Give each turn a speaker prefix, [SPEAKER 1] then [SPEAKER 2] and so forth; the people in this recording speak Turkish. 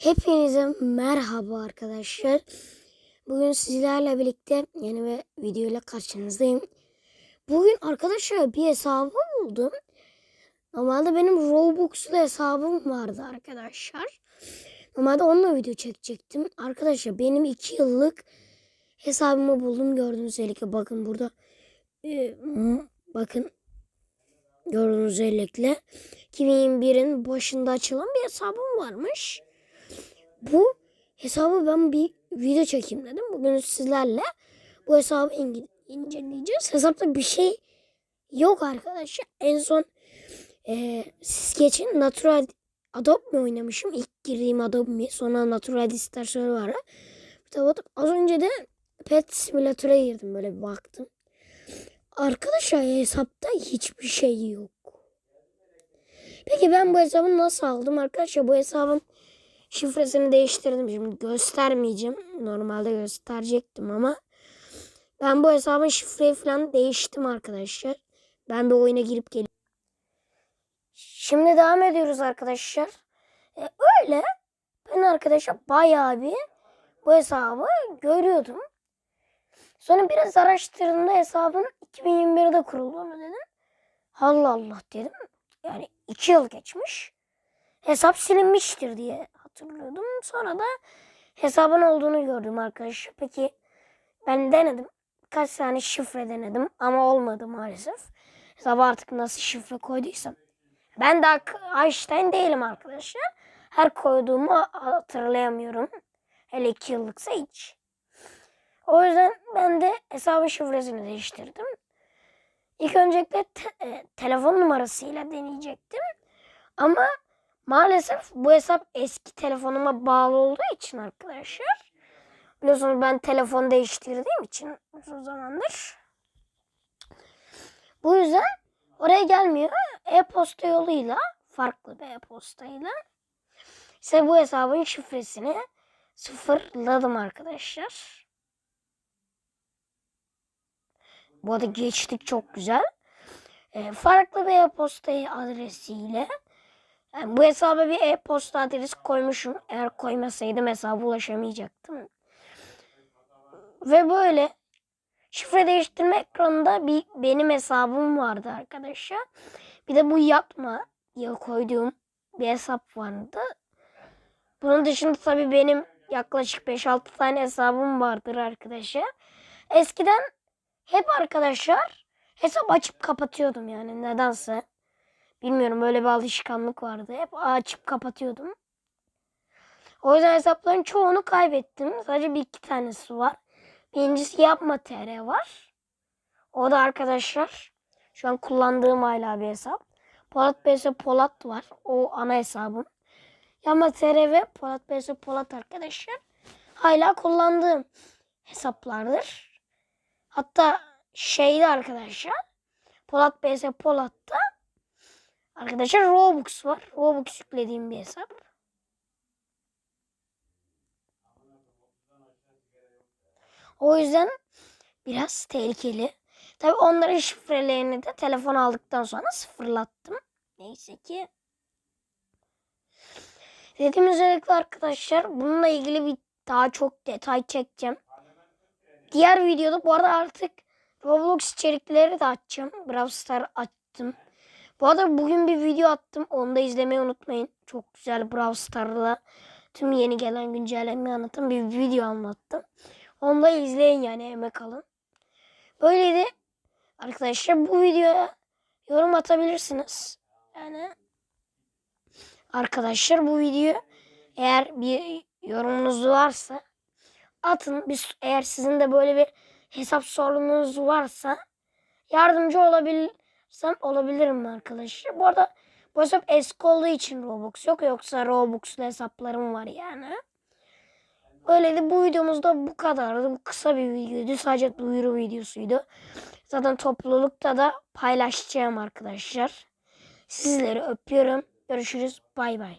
[SPEAKER 1] Hepinize merhaba arkadaşlar. Bugün sizlerle birlikte yeni bir video ile karşınızdayım. Bugün arkadaşlar bir hesabı buldum. Normalde benim Roblox'lu hesabım vardı arkadaşlar. Normalde onunla video çekecektim. Arkadaşlar benim 2 yıllık hesabımı buldum. Gördüğünüz üzere bakın burada. Ee, bakın gördüğünüz üzere 2021'in başında açılan bir hesabım varmış. Bu hesabı ben bir video çekeyim dedim. Bugün sizlerle bu hesabı ince- inceleyeceğiz. Hesapta bir şey yok arkadaşlar. En son e, siz geçin Natural Adobe mi oynamışım? İlk girdiğim Adobe mi? Sonra Natural de baktık. Az önce de Pet Simulator'a girdim. Böyle bir baktım. Arkadaşlar hesapta hiçbir şey yok. Peki ben bu hesabı nasıl aldım? Arkadaşlar bu hesabın şifresini değiştirdim. Şimdi göstermeyeceğim. Normalde gösterecektim ama ben bu hesabın şifreyi falan değiştim arkadaşlar. Ben bir oyuna girip geliyorum. Şimdi devam ediyoruz arkadaşlar. E, öyle ben arkadaşlar bayağı bir bu hesabı görüyordum. Sonra biraz araştırdığımda hesabın 2021'de kurulduğunu dedim. Allah Allah dedim. Yani 2 yıl geçmiş. Hesap silinmiştir diye hatırlıyordum. Sonra da hesabın olduğunu gördüm arkadaşlar. Peki ben denedim. Kaç tane şifre denedim ama olmadı maalesef. Hesaba artık nasıl şifre koyduysam. Ben daha Einstein değilim arkadaşlar. Her koyduğumu hatırlayamıyorum. Hele 2 yıllıksa hiç. O yüzden ben de hesabın şifresini değiştirdim. İlk öncelikle te- e, telefon numarasıyla deneyecektim. Ama maalesef bu hesap eski telefonuma bağlı olduğu için arkadaşlar. Biliyorsunuz ben telefon değiştirdiğim için uzun zamandır. Bu yüzden oraya gelmiyor. E-posta yoluyla farklı bir e-postayla ise bu hesabın şifresini sıfırladım arkadaşlar. Bu arada geçtik çok güzel. E, farklı bir e-posta adresiyle yani bu hesaba bir e-posta adresi koymuşum. Eğer koymasaydım hesaba ulaşamayacaktım. Ve böyle şifre değiştirme ekranında bir benim hesabım vardı arkadaşlar. Bir de bu yapma diye koyduğum bir hesap vardı. Bunun dışında tabii benim yaklaşık 5-6 tane hesabım vardır arkadaşlar. Eskiden hep arkadaşlar hesap açıp kapatıyordum yani nedense. Bilmiyorum böyle bir alışkanlık vardı. Hep açıp kapatıyordum. O yüzden hesapların çoğunu kaybettim. Sadece bir iki tanesi var. Birincisi yapma tr var. O da arkadaşlar şu an kullandığım hala bir hesap. Polat BS Polat var. O ana hesabım. Yapma tr ve Polat BS Polat arkadaşlar. Hala kullandığım hesaplardır. Hatta şeyde arkadaşlar Polat BS Polat'ta Arkadaşlar Robux var. Robux yüklediğim bir hesap. O yüzden biraz tehlikeli. Tabi onların şifrelerini de telefon aldıktan sonra sıfırlattım. Neyse ki. Dediğim üzere arkadaşlar bununla ilgili bir daha çok detay çekeceğim. Diğer videoda bu arada artık Roblox içerikleri de açacağım. Brawl Star açtım. Bu arada bugün bir video attım. Onu da izlemeyi unutmayın. Çok güzel Brawl Star'la tüm yeni gelen güncellemeyi anlatan bir video anlattım. Onu da izleyin yani emek alın. Böyleydi. Arkadaşlar bu videoya yorum atabilirsiniz. Yani arkadaşlar bu video eğer bir yorumunuz varsa atın. Biz, eğer sizin de böyle bir hesap sorununuz varsa yardımcı olabilir Sam olabilirim arkadaşlar. Bu arada bu hesap eski olduğu için Robux yok. Yoksa Robux'lu hesaplarım var yani. Öyleydi bu videomuzda bu kadardı. Bu kısa bir videoydu. Sadece duyuru videosuydu. Zaten toplulukta da paylaşacağım arkadaşlar. Sizleri öpüyorum. Görüşürüz. Bay bay.